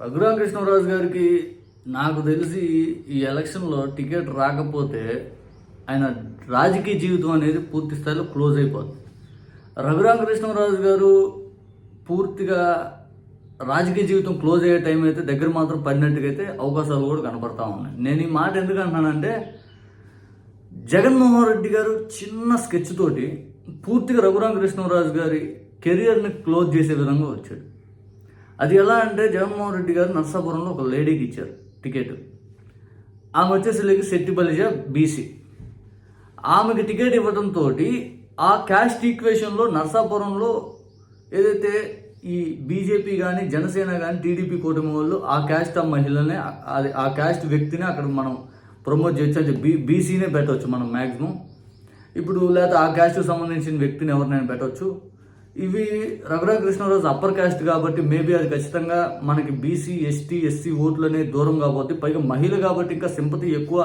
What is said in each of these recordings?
రఘురామకృష్ణరాజు గారికి నాకు తెలిసి ఈ ఎలక్షన్లో టికెట్ రాకపోతే ఆయన రాజకీయ జీవితం అనేది పూర్తి స్థాయిలో క్లోజ్ అయిపోతుంది రఘురామకృష్ణరాజు గారు పూర్తిగా రాజకీయ జీవితం క్లోజ్ అయ్యే టైం అయితే దగ్గర మాత్రం పడినట్టుగా అయితే అవకాశాలు కూడా కనపడతా ఉన్నాయి. నేను ఈ మాట ఎందుకు అంటున్నానంటే జగన్మోహన్ రెడ్డి గారు చిన్న స్కెచ్ తోటి పూర్తిగా రఘురామకృష్ణరాజు గారి కెరియర్ని క్లోజ్ చేసే విధంగా వచ్చాడు. అది ఎలా అంటే జగన్మోహన్ రెడ్డి గారు నర్సాపురంలో ఒక లేడీకి ఇచ్చారు టికెట్. ఆమె వచ్చేసరికి శెట్టి బలిజ బీసీ. ఆమెకి టికెట్ ఇవ్వడంతో ఆ క్యాస్ట్ ఈక్వేషన్లో నర్సాపురంలో ఏదైతే ఈ బీజేపీ కానీ జనసేన కానీ టీడీపీ కూటమి వాళ్ళు ఆ క్యాస్ట్ ఆ మహిళనే అది ఆ క్యాస్ట్ వ్యక్తిని అక్కడ మనం ప్రమోట్ చేయొచ్చు. అంటే బీ బీసీనే పెట్టవచ్చు మనం మ్యాక్సిమం ఇప్పుడు లేదా ఆ క్యాస్ట్కి సంబంధించిన వ్యక్తిని ఎవరినైనా పెట్టవచ్చు ఇవి రఘురా కృష్ణరాజు అప్పర్ క్యాస్ట్ కాబట్టి మేబీ అది ఖచ్చితంగా మనకి బీసీ ఎస్టీ ఎస్సీ ఓట్లనే దూరం కాబట్టి పైగా మహిళ కాబట్టి ఇంకా సింపతి ఎక్కువ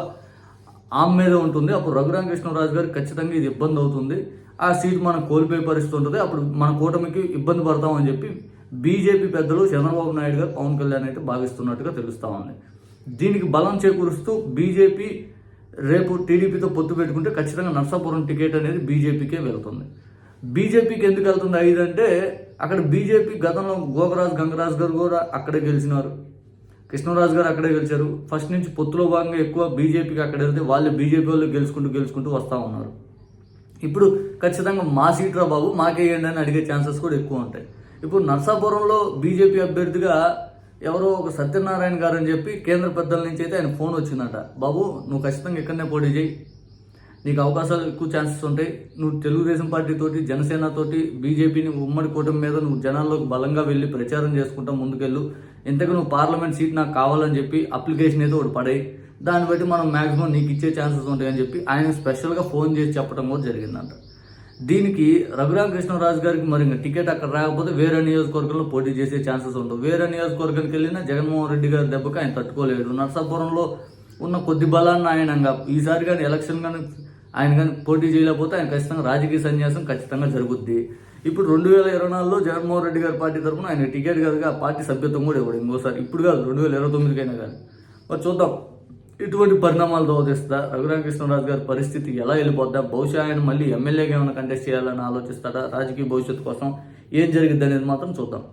ఆమె మీద ఉంటుంది. అప్పుడు రఘురామ కృష్ణరాజు గారు ఖచ్చితంగా ఇది ఇబ్బంది అవుతుంది. ఆ సీట్ మనం కోల్పోయే పరిస్థితి ఉంటుంది. అప్పుడు మన కూటమికి ఇబ్బంది పడతామని చెప్పి బీజేపీ పెద్దలు చంద్రబాబు నాయుడు గారు పవన్ కళ్యాణ్ అయితే భావిస్తున్నట్టుగా తెలుస్తా ఉంది. దీనికి బలం చేకూరుస్తూ బీజేపీ రేపు టీడీపీతో పొత్తు పెట్టుకుంటే ఖచ్చితంగా నర్సాపురం టికెట్ అనేది బీజేపీకే వెళ్తుంది. బీజేపీకి ఎందుకు వెళ్తుంది ఐదు అంటే అక్కడ బీజేపీ గతంలో గోగరాజ్ గంగరాజు గారు కూడా అక్కడే గెలిచినారు. కృష్ణరాజు గారు అక్కడే గెలిచారు. ఫస్ట్ నుంచి పొత్తులో భాగంగా ఎక్కువ బీజేపీకి అక్కడ వెళ్తే వాళ్ళు బీజేపీ వాళ్ళు గెలుచుకుంటూ గెలుచుకుంటూ వస్తూ ఉన్నారు. ఇప్పుడు ఖచ్చితంగా మా సీట్రా బాబు మాకేయండి అని అడిగే ఛాన్సెస్ కూడా ఎక్కువ ఉంటాయి. ఇప్పుడు నర్సాపురంలో బీజేపీ అభ్యర్థిగా ఎవరో ఒక సత్యనారాయణ గారు అని చెప్పి కేంద్ర పెద్దల నుంచి అయితే ఆయన ఫోన్ వచ్చిందట. బాబు నువ్వు ఖచ్చితంగా ఇక్కడనే పోటీ చేయి. నీకు అవకాశాలు ఎక్కువ ఛాన్సెస్ ఉంటాయి నువ్వు తెలుగుదేశం పార్టీ తోటి జనసేన తోటి బీజేపీని ఉమ్మడి కూటమి మీద నువ్వు జనాల్లోకి బలంగా వెళ్ళి ప్రచారం చేసుకుంటా ముందుకెళ్ళు. ఇంతకు నువ్వు పార్లమెంట్ సీట్ నాకు కావాలని చెప్పి అప్లికేషన్ అయితే ఒకటి పడాయి. దాన్ని బట్టి మనం మ్యాక్సిమం నీకు ఇచ్చే ఛాన్సెస్ ఉంటాయని చెప్పి ఆయన స్పెషల్గా ఫోన్ చేసి చెప్పడం కూడా జరిగిందంట. దీనికి రఘురామ కృష్ణరాజు గారికి మరి ఇంకా టికెట్ అక్కడ రాకపోతే వేరే నియోజకవర్గంలో పోటీ చేసే ఛాన్సెస్ ఉండవు. వేరే నియోజకవర్గానికి వెళ్ళినా జగన్మోహన్ రెడ్డి గారి దెబ్బకి ఆయన తట్టుకోలేడు. నర్సాపురంలో ఉన్న కొద్ది బలాన్ని ఆయన ఈసారి కానీ ఎలక్షన్ కానీ ఆయన కానీ పోటీ చేయలేకపోతే ఆయన ఖచ్చితంగా రాజకీయ సన్యాసం ఖచ్చితంగా జరుగుద్ది. ఇప్పుడు రెండు వేల ఇరవై నాలుగులో జగన్మోహన్ రెడ్డి గారి పార్టీ తరఫున ఆయన టికెట్ కాదుగా ఆ పార్టీ సభ్యత్వం కూడా ఇవ్వడు ఇంకోసారి. ఇప్పుడు కాదు రెండు వేల ఇరవై తొమ్మిదికైనా కానీ మరి చూద్దాం. ఇటువంటి పరిణామాలు దోహదిస్తా రఘురామకృష్ణరాజు గారి పరిస్థితి ఎలా వెళ్ళిపోద్దా బహుశా ఆయన మళ్ళీ ఎమ్మెల్యేగా ఏమైనా కంటెస్ట్ చేయాలని ఆలోచిస్తాడా రాజకీయ భవిష్యత్తు కోసం ఏం జరిగిద్ది అనేది మాత్రం చూద్దాం.